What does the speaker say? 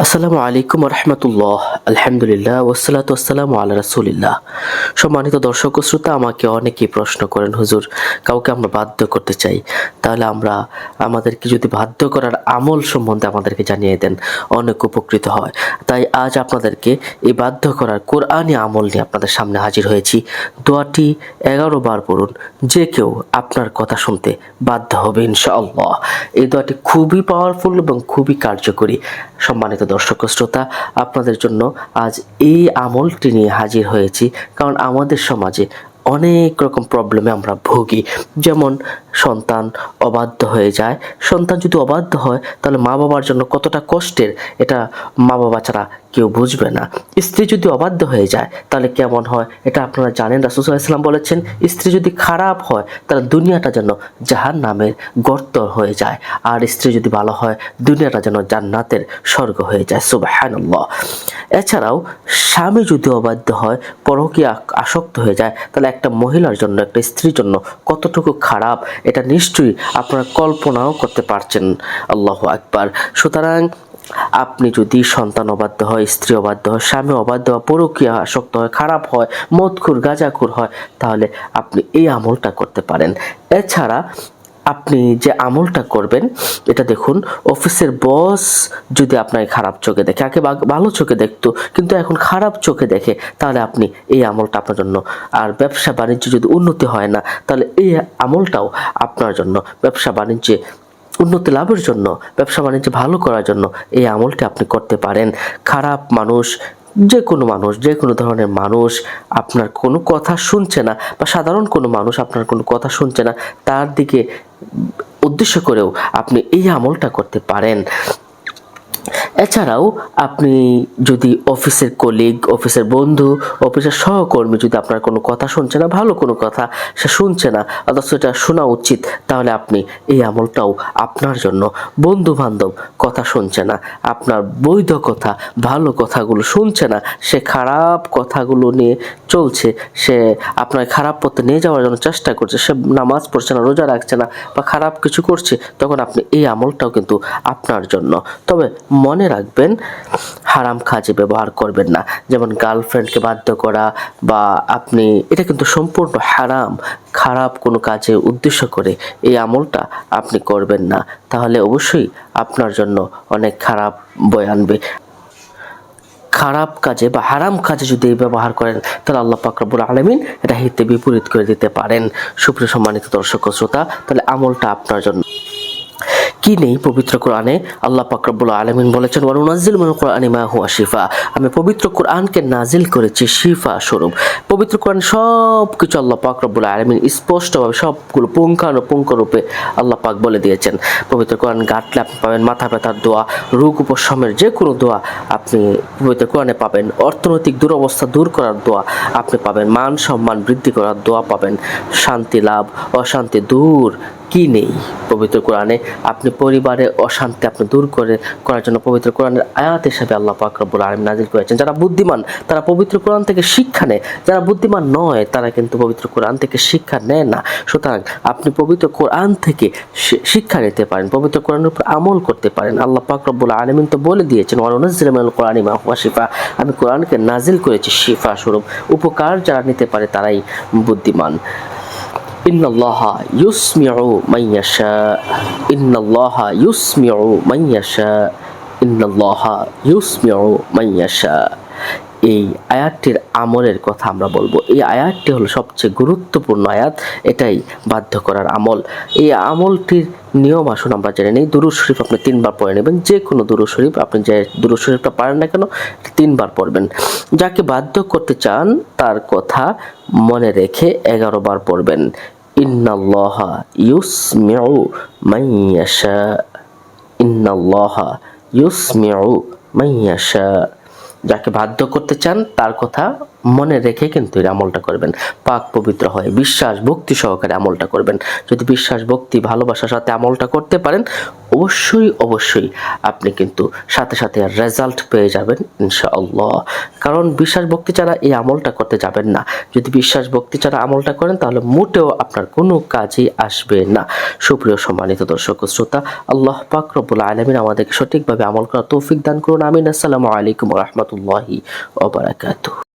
আসসালামু আলাইকুম রহমতুল্লাহ আলহামদুলিল্লাহ ওসালাত আসসালামু আল্লাহ রাসুলিল্লাহ। সম্মানিত দর্শক শ্রোতা, আমাকে অনেকেই প্রশ্ন করেন, হুজুর, কাউকে আমরা বাধ্য করতে চাই? তাহলে আমরা আমাদেরকে যদি বাধ্য করার আমল সম্বন্ধে আমাদেরকে জানিয়ে দেন, অনেক উপকৃত হয়। তাই আজ আপনাদেরকে এই বাধ্য করার কোরআনী আমল নিয়ে আপনাদের সামনে হাজির হয়েছি। দোয়াটি এগারো বার পড়ুন, যে কেউ আপনার কথা শুনতে বাধ্য হবে, ইনশাআল্লাহ। এই দোয়াটি খুবই পাওয়ারফুল এবং খুবই কার্যকরী। সম্মানিত দর্শক শ্রোতা, আপনাদের জন্য আজ এই আমলটি নিয়ে হাজির হয়েছি। কারণ আমাদের সমাজে অনেক রকম প্রবলেমে আমরা ভুগি। যেমন সন্তান অবাধ্য হয়ে যায়। সন্তান যদি অবাধ্য হয়, তাহলে মা বাবার জন্য কতটা কষ্টের এটা মা বাবা ছাড়া কেউ বুঝবে না। স্ত্রী যদি অবাধ্য হয়ে যায়, তাহলে কেমন হয়? এটা আপনারা জানেন রাসুসাল্লাহ ইসলাম বলেছেন, স্ত্রী যদি খারাপ হয়, তাহলে দুনিয়াটা যেন জাহান নামের গর্ত হয়ে যায়। আর স্ত্রী যদি ভালো হয়, দুনিয়াটা যেন জান্নাতের স্বর্গ হয়ে যায়। সুবাহান্লাহ এছাড়াও, স্বামী যদি অবাধ্য হয়, পরকীয় আসক্ত হয়ে যায়, তাহলে একটা মহিলার জন্য, একটা স্ত্রীর জন্য কতটুকু খারাপ এটা নিশ্চয়ই আপনারা কল্পনাও করতে পারছেন। আল্লাহ আকবার। সুতরাং আপনি যদি সন্তান অবাধ্য হয়, স্ত্রী অবাধ্য হয়, স্বামী অবাধ্য হয়, পরকীয়া আসক্ত হয়, খারাপ হয়, মদখুর, গাঁজাখুর হয়, তাহলে আপনি এই আমলটা করতে পারেন। এছাড়া আপনি যে আমলটা করবেন, এটা দেখুন, অফিসের বস যদি আপনাকে খারাপ চোখে দেখে, আগে ভালো চোখে দেখতো, কিন্তু এখন খারাপ চোখে দেখে, তাহলে আপনি এই আমলটা আপনার জন্য। আর ব্যবসা বাণিজ্য যদি উন্নতি হয় না, তাহলে এই আমলটাও আপনার জন্য। ব্যবসা বাণিজ্যে উন্নতি লাভের জন্য, ব্যবসা বাণিজ্য ভালো করার জন্য এই আমলটি আপনি করতে পারেন। খারাপ মানুষ যে কোনো মানুষ, যে কোনো ধরনের মানুষ আপনার কোনো কথা শুনছে না বা সাধারণ কোনো মানুষ আপনার কোনো কথা শুনছে না, তার দিকে উদ্দেশ্য করেও আপনি এই আমলটা করতে পারেন। এছাড়াও আপনি যদি অফিসের কলিগ অফিসের বন্ধু, অফিসের সহকর্মী যদি আপনার কোনো কথা শুনছে না, ভালো কোনো কথা সে শুনছে না, অথচ এটা শোনা উচিত, তাহলে আপনি এই আমলটাও আপনার জন্য। বন্ধু বান্ধব কথা শুনছে না, আপনার বৈধ কথা, ভালো কথাগুলো শুনছে না, সে খারাপ কথাগুলো নিয়ে চলছে, সে আপনার খারাপ পথে নিয়ে যাওয়ার জন্য চেষ্টা করছে, সে নামাজ পড়ছে না, রোজা রাখছে না বা খারাপ কিছু করছে, তখন আপনি এই আমলটাও কিন্তু আপনার জন্য। তবে মনে রাখবেন, হারাম কাজে ব্যবহার করবেন না। যেমন গার্লফ্রেন্ডকে বাধ্য করা বা আপনি, এটা কিন্তু সম্পূর্ণ হারাম, খারাপ কোনো কাজে উদ্দেশ্য করে এই আমলটা আপনি করবেন না। তাহলে অবশ্যই আপনার জন্য অনেক খারাপ বই আনবে। খারাপ কাজে বা হারাম কাজে যদি ব্যবহার করেন, তাহলে আল্লাহ পাকরাবুল আলমিন এটা হিতে বিপরীত করে দিতে পারেন। সুপ্রিয় সম্মানিত দর্শক শ্রোতা, তাহলে আমলটা আপনার জন্য কি নেই পবিত্র কোরআনে? আল্লাহ পাকরাবুল আলমিন বলেছেন ওয়ানুনাজিল মিনাল কোরআনি মা হুয়া শিফা। আমি পবিত্র কোরআনকে নাজিল করেছি শিফা স্বরূপ। পবিত্র কোরআন সব কিছু আল্লাহ পাক রব্বুল আলমিন স্পষ্টভাবে সবগুলো পুঙ্খানুপুঙ্খ রূপে আল্লাহ পাক বলে দিয়েছেন। পবিত্র কোরআন গাঁটলে আপনি পাবেন মাথা ব্যথার দোয়া, রোগ উপশমের যে কোনো দোয়া আপনি পবিত্র কোরআনে পাবেন। অর্থনৈতিক দুরবস্থা দূর করার দোয়া আপনি পাবেন। মান সম্মান বৃদ্ধি করার দোয়া পাবেন। শান্তি লাভ, অশান্তি দূর কি নেই। পবিত্র কোরআনে আপনি পরিবারে অশান্তি আপনি দূর করে, করার জন্য পবিত্র কোরআনের আয়াত হিসাবে আল্লাহ পাক রব্বুল আলম নাজিল করেছেন। যারা বুদ্ধিমান, তারা পবিত্র কোরআন থেকে শিক্ষা নেয়। যারা বুদ্ধিমান নয়, তারা কিন্তু পবিত্র কোরআন থেকে শিক্ষা নেয় না। সুতরাং আপনি পবিত্র কোরআন থেকে শিক্ষা নিতে পারেন, পবিত্র কোরআনের উপর আমল করতে পারেন। আল্লাহ পাক রব্বুল আলমিন তো বলে দিয়েছেন ওয়ানুনাজ্জিলুল কোরআন মা শিফা আমি কোরআনকে নাজিল করেছি শিফা স্বরূপ। উপকার যারা নিতে পারে তারাই বুদ্ধিমান। إن الله يسمع من يشاء. إن الله يسمع من يشاء. إن الله يسمع من يشاء. এই আয়াতটির আমলের কথা আমরা বলব। এই আয়াতটি হলো সবচেয়ে গুরুত্বপূর্ণ আয়াত, এটাই বাধ্য করার আমল। এই আমলটির নিয়ম আসুন আমরা জেনে নিই। দুরুদ শরীফ আপনি তিনবার পড়ে নেবেন যে কোনো দুরুদ শরীফ, আপনি যে দুরুদ শরীফটা পারেন না কেন তিনবার পড়বেন। যাকে বাধ্য করতে চান, তার কথা মনে রেখে এগারো বার পড়বেন। ইন্নাল্লাহা ইউসমিউ মান ইয়াশা। ইন্নাল্লাহা ইউসমিউ মান ইয়াশা। যাকে বাধ্য করতে চান তার কথা মনে রেখে কিন্তু এই আমলটা করবেন। পাক পবিত্র হয় বিশ্বাস ভক্তি সহকারে আমলটা করবেন। যদি বিশ্বাস, ভক্তি, ভালোবাসার সাথে আমলটা করতে পারেন, অবশ্যই অবশ্যই আপনি কিন্তু সাথে সাথে রেজাল্ট পেয়ে যাবেন, ইনশাআল্লাহ। কারণ বিশ্বাস, ভক্তি ছাড়া এই আমলটা করতে যাবেন না। যদি বিশ্বাস, ভক্তি ছাড়া আমলটা করেন, তাহলে মোটেও আপনার কোনো কাজই আসবে না। সুপ্রিয় সম্মানিত দর্শক শ্রোতা, আল্লাহ পাক রব্বুল আলমিন আমাদেরকে সঠিকভাবে আমল করার তৌফিক দান করুন। আমিন। আসসালামু আলাইকুম রহমতুল্লাহি ওবরাকাতুহ